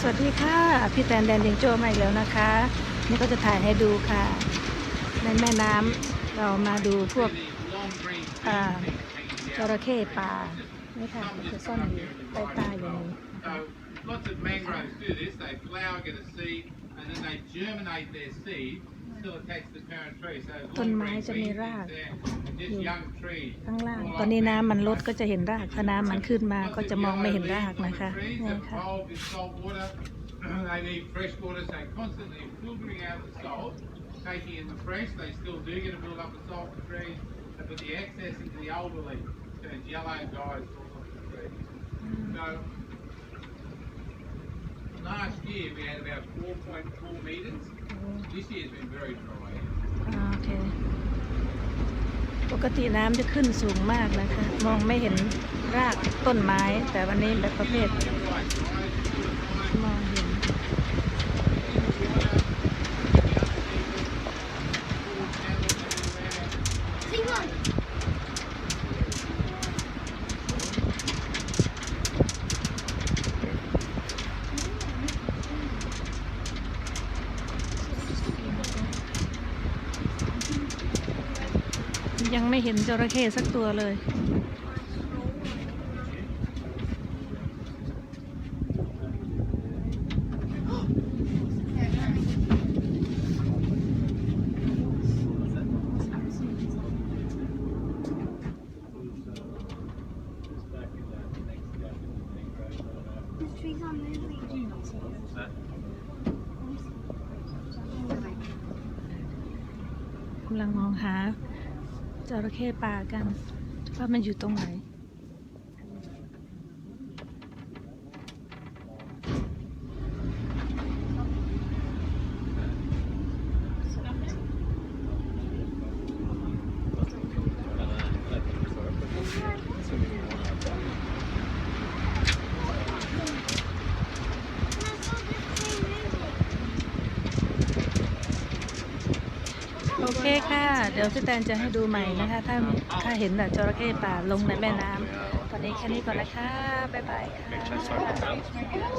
สวัสดีค่ะ พี่แตนแดนเดงโจมาอีกแล้วนะคะ นี่ก็จะถ่ายให้ดูค่ะ ในแม่น้ำเรามาดูพวกจระเข้ป่านี่ค่ะก็จะซ่อนอยู่ใต้ตาอย่างนี้ lots of mangroves do this. They flower, get a seed, and then they germinate their seed still attached to the parent tree. So ต้น long ไม้ green จะมี green ราก things there, and just young trees. ข้างล่าง all ตอนนี้ like น้ำมันลด mangroves. ก็จะเห็นราก ถ้าน้ำมันขึ้นมา Lots ก็ of จะมองไม่ yellow เห็นราก leaves on นะ the คะ trees นี่ that ค่ะ bulb in salt water. they need fresh water, so constantly filtering out the salt, taking in the fresh. They still do get a build up of salt in the trees, but the excess into the older leaf turns yellow and dies falls off the tree. So last year we had about 4.4 metres. This year's been very dry. อ่าโอเค ปกติน้ำจะขึ้นสูงมากนะคะ มองไม่เห็นรากต้นไม้ แต่วันนี้แบบประเภทมองเห็น ยังไม่เห็นจระเข้สักตัวเลย กำลังมองหา จระเข้ปลากันว่ามันอยู่ตรงไหน ค่ะ เดี๋ยวพี่แตนจะให้ดูใหม่นะคะ ถ้าถ้าเห็นแบบจระเข้ป่าลงในแม่น้ำตอนนี้แค่นี้ก่อนนะคะ บ๊ายบายค่ะ